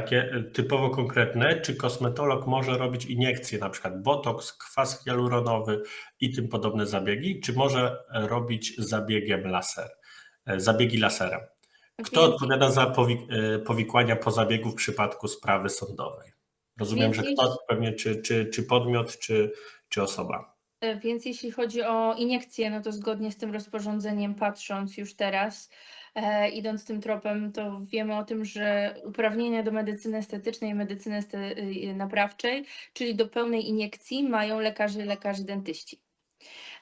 takie e, typowo konkretne, czy kosmetolog może robić iniekcje, na przykład botoks, kwas hialuronowy i tym podobne zabiegi, czy może e, robić zabiegiem laser, e, zabiegi laserem? Kto Więc- odpowiada za powi- powikłania po zabiegu w przypadku sprawy sądowej? Rozumiem, Więc że jeśli- kto pewnie, czy, czy, czy podmiot, czy, czy osoba. E, Więc jeśli chodzi o iniekcje, no to zgodnie z tym rozporządzeniem, patrząc już teraz, e, idąc tym tropem, to wiemy o tym, że uprawnienia do medycyny estetycznej i medycyny y, naprawczej, czyli do pełnej iniekcji, mają lekarze i lekarze dentyści.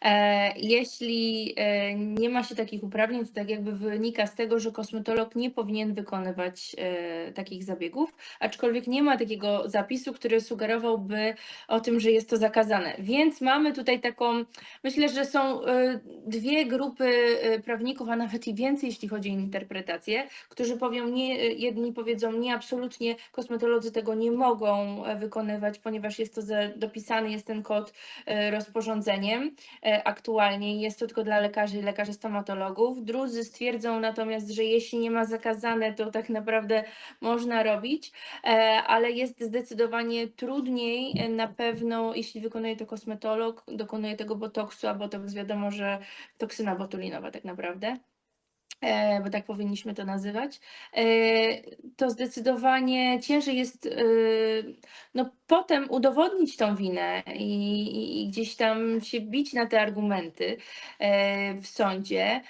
E, Jeśli e, nie ma się takich uprawnień, to tak jakby wynika z tego, że kosmetolog nie powinien wykonywać e, takich zabiegów, aczkolwiek nie ma takiego zapisu, który sugerowałby o tym, że jest to zakazane. Więc mamy tutaj taką, myślę, że są dwie grupy prawników, a nawet i więcej, jeśli chodzi o interpretację, którzy powią nie, jedni powiedzą nie, absolutnie kosmetolodzy tego nie mogą wykonywać, ponieważ jest to dopisany, jest ten kod rozporządzeniem aktualnie jest to tylko dla lekarzy i lekarzy stomatologów. Drudzy stwierdzą natomiast, że jeśli nie ma zakazane, to tak naprawdę można robić, e, ale jest zdecydowanie trudniej e, na pewno, jeśli wykonuje to kosmetolog, dokonuje tego botoksu, a botoks wiadomo, że toksyna botulinowa tak naprawdę. E, Bo tak powinniśmy to nazywać, e, to zdecydowanie ciężej jest e, no, potem udowodnić tą winę i, i- gdzieś tam się bić na te argumenty w sądzie.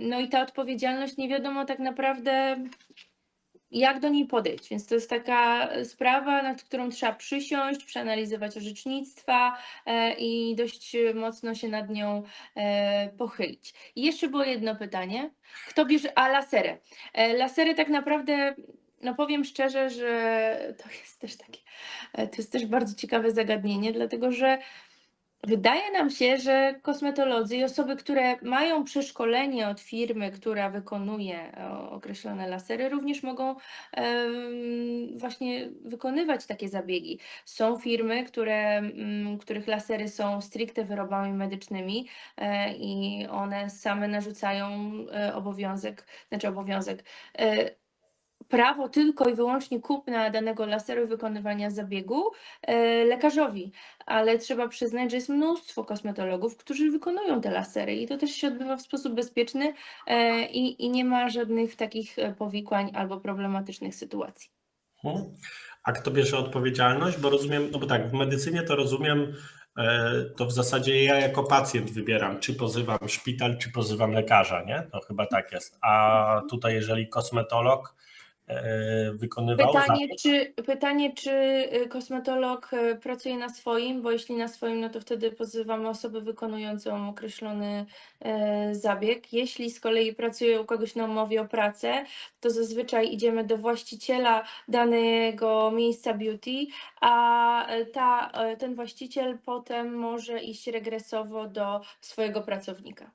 No i ta odpowiedzialność nie wiadomo tak naprawdę, jak do niej podejść. Więc to jest taka sprawa, nad którą trzeba przysiąść, przeanalizować orzecznictwa e, i dość mocno się nad nią e, pochylić. I jeszcze było jedno pytanie. Kto bierze. A lasery. E, Lasery tak naprawdę. No powiem szczerze, że to jest też takie, to jest też bardzo ciekawe zagadnienie, dlatego że wydaje nam się, że kosmetolodzy i osoby, które mają przeszkolenie od firmy, która wykonuje o, określone lasery, również mogą właśnie wykonywać takie zabiegi. Są firmy, które, mm, których lasery są stricte wyrobami medycznymi e, i one same narzucają e, obowiązek, znaczy obowiązek, e, prawo tylko i wyłącznie kupna danego laseru i wykonywania zabiegu e, lekarzowi, ale trzeba przyznać, że jest mnóstwo kosmetologów, którzy wykonują te lasery i to też się odbywa w sposób bezpieczny e, i, i nie ma żadnych takich e, powikłań albo problematycznych sytuacji. Mhm. A kto bierze odpowiedzialność? Bo rozumiem, no bo tak, w medycynie to rozumiem, to w zasadzie ja jako pacjent wybieram, czy pozywam szpital, czy pozywam lekarza, nie? To chyba tak jest. A tutaj, jeżeli kosmetolog wykonywał. Pytanie czy, pytanie, czy y, kosmetolog y, pracuje na swoim, bo jeśli na swoim, no to wtedy pozywamy osobę wykonującą określony e, zabieg. Jeśli z kolei pracuje u kogoś na umowie o pracę, to zazwyczaj idziemy do właściciela danego miejsca beauty, a e, ta, e, ten właściciel potem może iść regresowo do swojego pracownika.